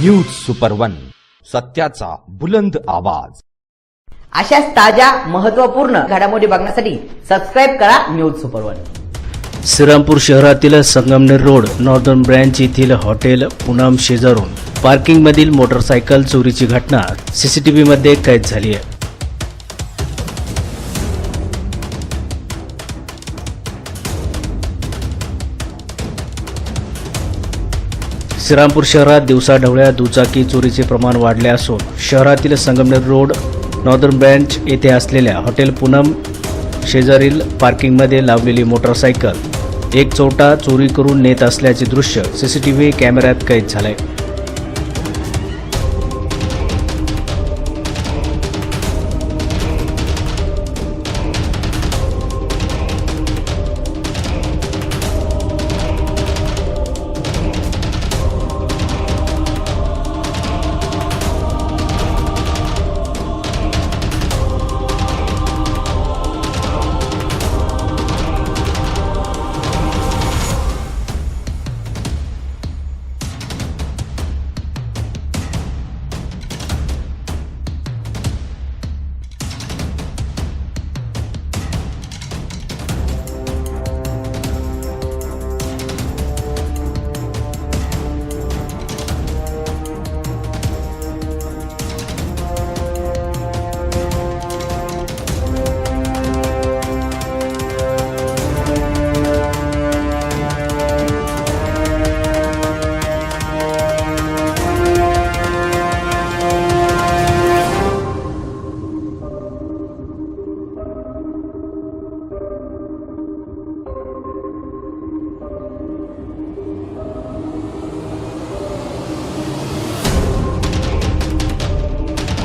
News super one सत्याचा बुलंद आवाज. अशाच ताज्या महत्त्वपूर्ण घडामोडी बघण्यासाठी सबस्क्राईब करा न्यूज सुपर वन श्रीरामपूर शहरातील संगमनेर रोड नॉर्दर्न ब्रँच येथील हॉटेल पुनम शेजारून. पार्किंगमधील मोटरसायकल चोरीची घटना. सीसीटीव्हीमध्ये कैद झाली आहे. श्रीरामपूर शहरात दिवसाढवळ्या दुचाकी चोरीचे प्रमाण वाढले असून शहरातील संगमनेर रोड नॉर्दर्न ब्रँच येथे असलेल्या हॉटेल पूनम शेजारील पार्किंगमध्ये लावलेली मोटरसायकल एक चोरटा चोरी करून नेत असल्याचे दृश्य सीसीटीव्ही कॅमेऱ्यात कैद झालंय.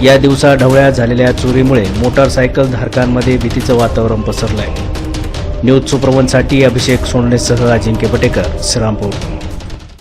या दिवसा ढवळ्या झालेल्या चोरीमुळे मोटारसायकल धारकांमध्ये भीतीचं वातावरण पसरलंय. न्यूज सुप्रवनसाठी अभिषेक सोनणेसह अजिंक्य पटेकर श्रीरामपूर.